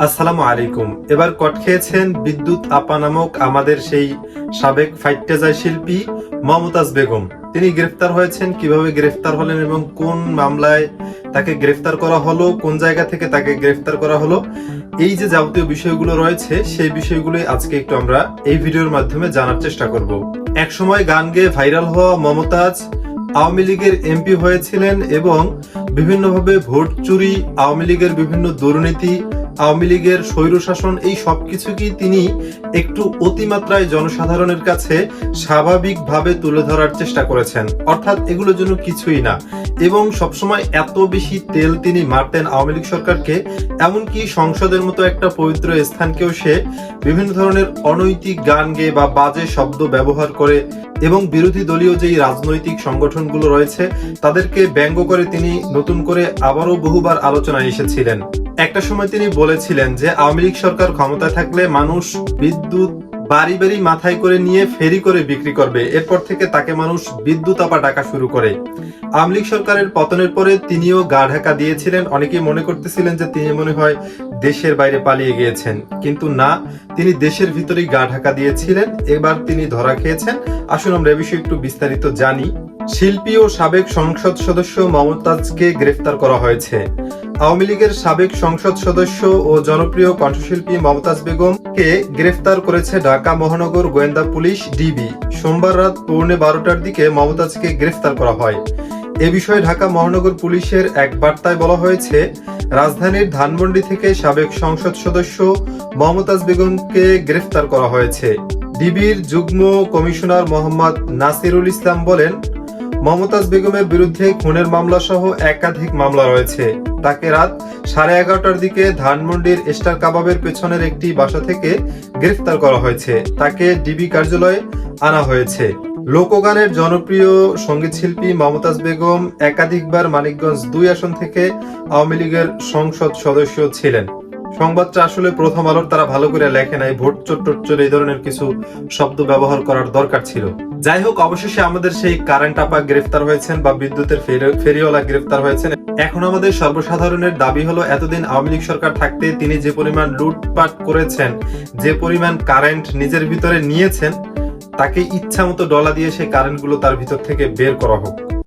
আসসালামু আলাইকুম। এবার কট খেয়েছেন বিদ্যুৎ আপা নামক আমাদের সেই সাবেক ফাইট্টেজাই শিল্পী মমতাজ বেগম। তিনি গ্রেফতার হয়েছেন, কীভাবে গ্রেফতার হলেন এবং কোন মামলায় তাকে গ্রেফতার করা হলো, কোন জায়গা থেকে তাকে গ্রেফতার করা হলো, এই যে যাবতীয় বিষয়গুলো রয়েছে, সেই বিষয়গুলোই আজকে একটু আমরা এই ভিডিওর মাধ্যমে জানার চেষ্টা করব। একসময় গান গেয়ে ভাইরাল হওয়া মমতাজ আওয়ামী লীগের এমপি হয়েছিলেন এবং বিভিন্নভাবে ভোট চুরি, আওয়ামী লীগের বিভিন্ন দুর্নীতি আওয়ামী লীগের স্বৈরশাসন এই সবকিছুকেই তিনি একটু অতিমাত্রায় জনসাধারণের কাছে স্বাভাবিকভাবে তুলে ধরার চেষ্টা করেছেন। অর্থাৎ এগুলো যেন কিছুই না। এবং সবসময় এত বেশি তেল তিনি মারতেন আওয়ামী লীগ সরকারকে, এমনকি সংসদের মতো একটা পবিত্র স্থানকেও সে বিভিন্ন ধরনের অনৈতিক গান গেয়ে বা বাজে শব্দ ব্যবহার করে এবং বিরোধী দলীয় যেই রাজনৈতিক সংগঠনগুলো রয়েছে, তাদেরকে ব্যঙ্গ করে তিনি নতুন করে আবারও বহুবার আলোচনায় এসেছিলেন। একটা সময় তিনি বলেছিলেন যে, আওয়ামী লীগ সরকার ক্ষমতায় থাকলে মানুষ বিদ্যুৎ বাড়ি বাড়ি মাথায় করে নিয়ে ফেরি করে বিক্রি করবে। এরপর থেকে তাকে মানুষ বিদ্যুৎ আপা ডাকা শুরু করে। আওয়ামী লীগ সরকারের পতনের পরে তিনিও গা ঢাকা দিয়েছিলেন। অনেকেই মনে করতেছিলেন যে, তিনি মনে হয় দেশের বাইরে পালিয়ে গিয়েছেন। কিন্তু না, তিনি দেশের ভিতরেই গা ঢাকা দিয়েছিলেন। এবার তিনি ধরা খেয়েছেন। আসুন আমরা এ বিষয়ে একটু বিস্তারিত জানি। শিল্পী ও সাবেক সংসদ সদস্য মমতাজকে গ্রেফতার করা হয়েছে। আওয়ামী লীগের সাবেক সংসদ সদস্য ও জনপ্রিয় কণ্ঠশিল্পী মমতাজ বেগমকে গ্রেফতার করেছে ঢাকা মহানগর গোয়েন্দা পুলিশ ডিবি। সোমবার রাত পৌনে বারোটার দিকে মমতাজকে গ্রেফতার করা হয়। এ বিষয়ে ঢাকা মহানগর পুলিশের এক বার্তায় বলা হয়েছে, রাজধানীর ধানমন্ডি থেকে সাবেক সংসদ সদস্য মমতাজ বেগমকে গ্রেফতার করা হয়েছে। ডিবির যুগ্ম কমিশনার মোহাম্মদ নাসিরুল ইসলাম বলেন, মমতাজ বেগমের বিরুদ্ধে খুনের মামলা সহ একাধিক মামলা রয়েছে। তাকে রাত সাড়ে এগারোটার দিকে ধানমন্ডির স্টার কাবাবের পেছনের একটি বাসা থেকে গ্রেফতার করা হয়েছে। তাকে ডিবি কার্যালয়ে আনা হয়েছে। লোকগানের জনপ্রিয় সংগীত শিল্পী মমতাজ বেগম একাধিকবার মানিকগঞ্জ দুই আসন থেকে আওয়ামী লীগের সংসদ সদস্য ছিলেন। সংবাদটা আসলে প্রথম আলোর তারা ভালো করে লেখে নাই, ভোট চোর এই ধরনের কিছু শব্দ ব্যবহার করার দরকার ছিল। যাই হোক, অবশেষে আমাদের সেই কারেন্ট আপা গ্রেফতার হয়েছেন বা বিদ্যুতের ফেরিওয়ালা গ্রেফতার হয়েছেন। এখন আমাদের সর্বসাধারণের দাবি হলো, এতদিন আওয়ামী লীগ সরকার থাকতে তিনি যে পরিমাণ লুটপাট করেছেন, যে পরিমাণ কারেন্ট নিজের ভিতরে নিয়েছেন, তাকে ইচ্ছা মতো ডলা দিয়ে সেই কারেন্টগুলো তার ভিতর থেকে বের করা হোক।